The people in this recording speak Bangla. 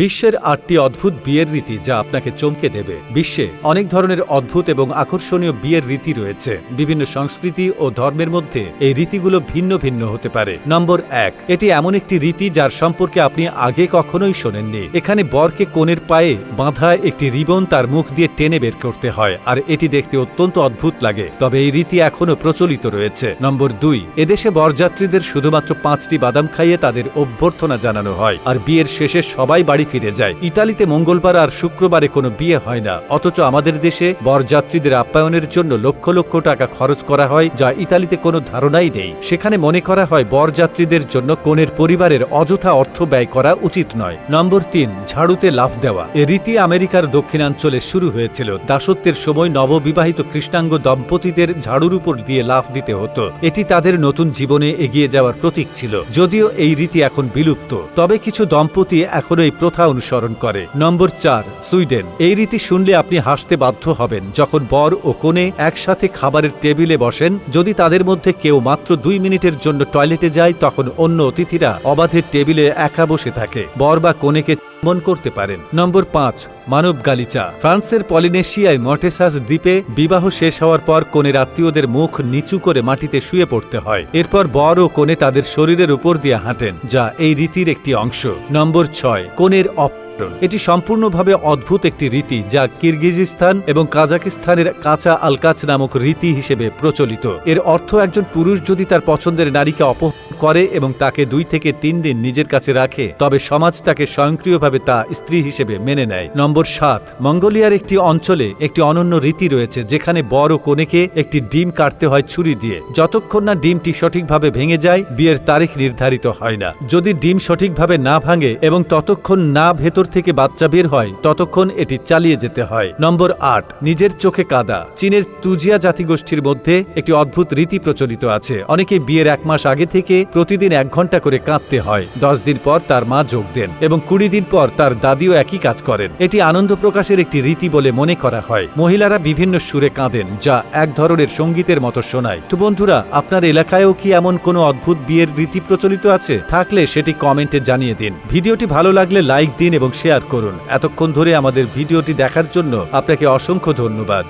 বিশ্বের আটটি অদ্ভুত বিয়ের রীতি যা আপনাকে চমকে দেবে। বিশ্বে অনেক ধরনের অদ্ভুত এবং আকর্ষণীয় বিয়ের রীতি রয়েছে। বিভিন্ন সংস্কৃতি ও ধর্মের মধ্যে এই রীতিগুলো ভিন্ন ভিন্ন হতে পারে। নম্বর এক, এটি এমন একটি রীতি যার সম্পর্কে আপনি আগে কখনোই শোনেননি। এখানে বরকে কোণের পায়ে বাঁধা একটি রিবন তার মুখ দিয়ে টেনে বের করতে হয়, আর এটি দেখতে অত্যন্ত অদ্ভুত লাগে, তবে এই রীতি এখনও প্রচলিত রয়েছে। নম্বর দুই, এদেশে বরযাত্রীদের শুধুমাত্র পাঁচটি বাদাম খাইয়ে তাদের অভ্যর্থনা জানানো হয়, আর বিয়ের শেষে সবাই বাড়ি ফিরে যায়। ইতালিতে মঙ্গলবার আর শুক্রবারে কোনো বিয়ে হয় না। অথচ আমাদের দেশে বরযাত্রীদের আপ্যায়নের জন্য লক্ষ লক্ষ টাকা খরচ করা হয়, যা ইতালিতে কোনো ধারণাই নেই। সেখানে মনে করা হয়, বরযাত্রীদের জন্য কনের পরিবারের অযথা অর্থ ব্যয় করা উচিত নয়। নম্বর তিন, ঝাড়ুতে লাফ দেওয়া। এ রীতি আমেরিকার দক্ষিণাঞ্চলে শুরু হয়েছিল। দাসত্বের সময় নববিবাহিত কৃষ্ণাঙ্গ দম্পতিদের ঝাড়ুর উপর দিয়ে লাফ দিতে হতো। এটি তাদের নতুন জীবনে এগিয়ে যাওয়ার প্রতীক ছিল। যদিও এই রীতি এখন বিলুপ্ত। তবে কিছু দম্পতি এখনও এই প্রথা অনুসরণ করে। নম্বর চার, সুইডেন। এই রীতি শুনলে আপনি হাসতে বাধ্য হবেন যখন বর ও কনে একসাথে খাবারের টেবিলে বসেন। যদি তাদের মধ্যে কেউ মাত্র দুই মিনিটের জন্য টয়লেটে যায়, তখন অন্য অতিথিরা অবাধে টেবিলে একা বসে থাকে। বর বা কনেকে মন করতে পারেন। নম্বর পাঁচ, মানব গালিচা। ফ্রান্সের পলিনেশিয়ায় মটেসাস দ্বীপে বিবাহ শেষ হওয়ার পর কনের আত্মীয়দের মুখ নিচু করে মাটিতে শুয়ে পড়তে হয়। এরপর বর ও কনে তাদের শরীরের উপর দিয়ে হাঁটেন, যা এই রীতির একটি অংশ। নম্বর ছয় কনের অপ এটি সম্পূর্ণভাবে অদ্ভুত একটি রীতি যা কিরগিজিস্তান এবং কাজাকিস্তানের কাঁচা আলকাচ নামক রীতি হিসেবে প্রচলিত। এর অর্থ একজন পুরুষ যদি তার পছন্দের নারীকে অপহরণ করে এবং তাকে দুই থেকে তিন দিন নিজের কাছে রাখে, তবে সমাজ তাকে স্বয়ংক্রিয়ভাবে তা স্ত্রী হিসেবে মেনে নেয়। নম্বর সাত, মঙ্গোলিয়ার একটি অঞ্চলে একটি অনন্য রীতি রয়েছে যেখানে বড় কনেকে একটি ডিম কাটতে হয় ছুরি দিয়ে। যতক্ষণ না ডিমটি সঠিকভাবে ভেঙে যায়, বিয়ের তারিখ নির্ধারিত হয় না। যদি ডিম সঠিকভাবে না ভাঙে এবং ততক্ষণ না ভেতর থেকে বাচ্চা বের হয়, ততক্ষণ এটি চালিয়ে যেতে হয়। নম্বর আট, নিজের চোখে কাদা। চীনের তুজিয়া জাতিগোষ্ঠীর মধ্যে একটি অদ্ভুত রীতি প্রচলিত আছে। অনেকে বিয়ের এক মাস আগে থেকে প্রতিদিন এক ঘণ্টা করে কাঁদতে হয়। দশ দিন পর তার মা যোগ দেন এবং কুড়ি দিন পর তার দাদিও একই কাজ করেন। এটি আনন্দ প্রকাশের একটি রীতি বলে মনে করা হয়। মহিলারা বিভিন্ন সুরে কাঁদেন, যা এক ধরনের সঙ্গীতের মতো শোনায়। তো বন্ধুরা, আপনার এলাকায়ও কি এমন কোনো অদ্ভুত বিয়ের রীতি প্রচলিত আছে? থাকলে সেটি কমেন্টে জানিয়ে দিন। ভিডিওটি ভালো লাগলে লাইক দিন এবং শেয়ার করুন। এতক্ষণ ধরে আমাদের ভিডিওটি দেখার জন্য আপনাকে অসংখ্য ধন্যবাদ।